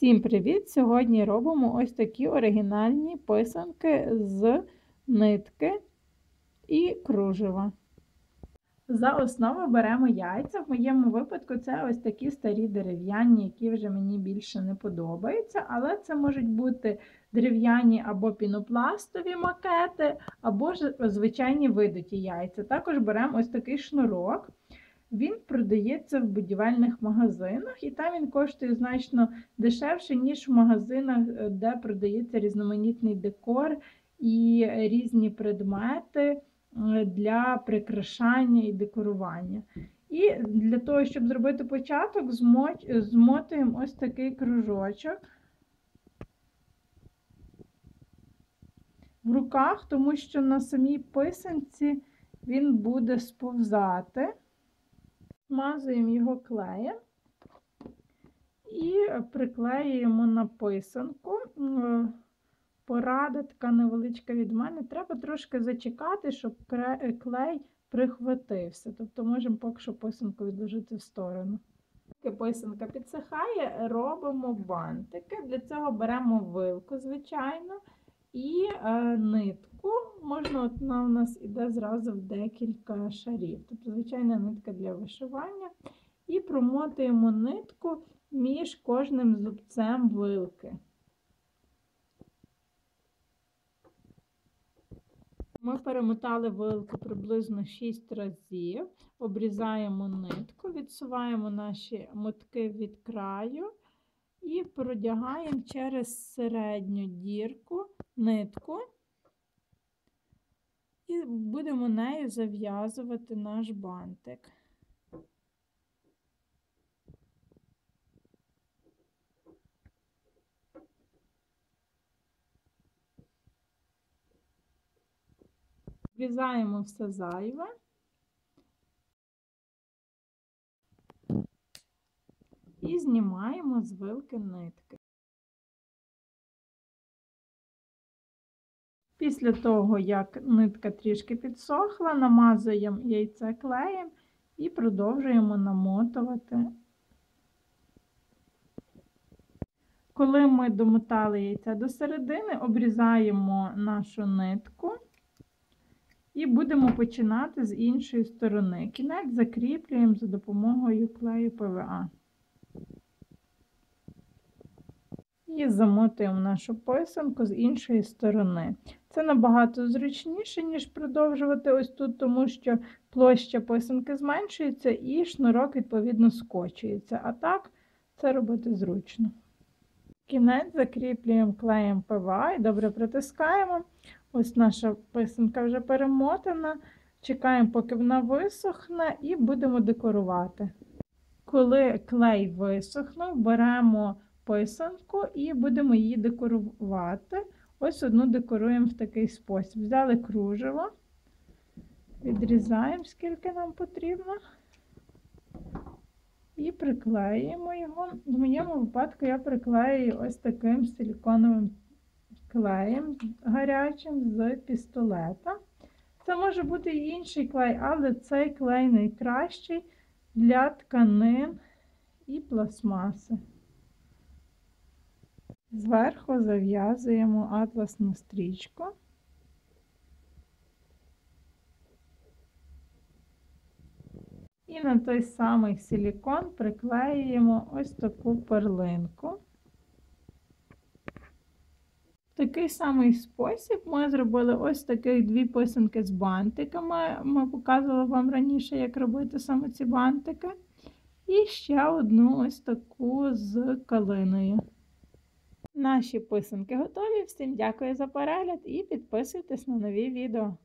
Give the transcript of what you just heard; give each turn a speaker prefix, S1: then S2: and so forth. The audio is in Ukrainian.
S1: Всім привіт! Сьогодні робимо ось такі оригінальні писанки з нитки і кружева. За основу беремо яйця. В моєму випадку це ось такі старі дерев'яні, які вже мені більше не подобаються, але це можуть бути дерев'яні або пінопластові макети, або ж звичайні видуті яйця. Також беремо ось такий шнурок. Він продається в будівельних магазинах, і там він коштує значно дешевше, ніж в магазинах, е, де продається різноманітний декор і різні предмети для прикрашання і декорування. І для того, щоб зробити початок, змотуємо ось такий кружочок в руках, тому що на самій писанці він буде сповзати. Смазуємо його клеєм і приклеюємо на писанку. Порада така невеличка від мене. Треба трошки зачекати, щоб клей прихватився. Тобто можемо поки що писанку відложити в сторону. Поки писанка підсихає, робимо бантики. Для цього беремо вилку, звичайно, і е, нитку. Можна, от вона у нас іде зразу в декілька шарів. Тобто, звичайна нитка для вишивання. І промотуємо нитку між кожним зубцем вилки. Ми перемотали вилку приблизно 6 разів, обрізаємо нитку, відсуваємо наші мотки від краю і продягаємо через середню дірку нитку і будемо нею зав'язувати наш бантик. Врізаємо все зайве. І знімаємо з вилки нитки. Після того, як нитка трішки підсохла, намазуємо яйце клеєм і продовжуємо намотувати. Коли ми домотали яйце до середини, обрізаємо нашу нитку і будемо починати з іншої сторони. Кінець закріплюємо за допомогою клею ПВА. І замотуємо нашу писанку з іншої сторони. Це набагато зручніше, ніж продовжувати ось тут, тому що площа писанки зменшується і шнурок, відповідно, скочується. А так, це робити зручно. Кінець закріплюємо клеєм ПВА і добре притискаємо. Ось наша писанка вже перемотана. Чекаємо, поки вона висохне, і будемо декорувати. Коли клей висохнув, беремо писанку і будемо її декорувати. Ось одну декоруємо в такий спосіб. Взяли кружево, відрізаємо, скільки нам потрібно, і приклеїмо його. В моєму випадку я приклею ось таким силіконовим клеєм гарячим з пістолета. Це може бути і інший клей, але цей клей найкращий для тканин і пластмаси. Зверху зав'язуємо атласну стрічку. І на той самий силікон приклеюємо ось таку перлинку. В такий самий спосіб ми зробили ось таких дві писанки з бантиками. Ми показували вам раніше, як робити саме ці бантики. І ще одну ось таку з калиною. Наші писанки готові. Всім дякую за перегляд і підписуйтесь на нові відео.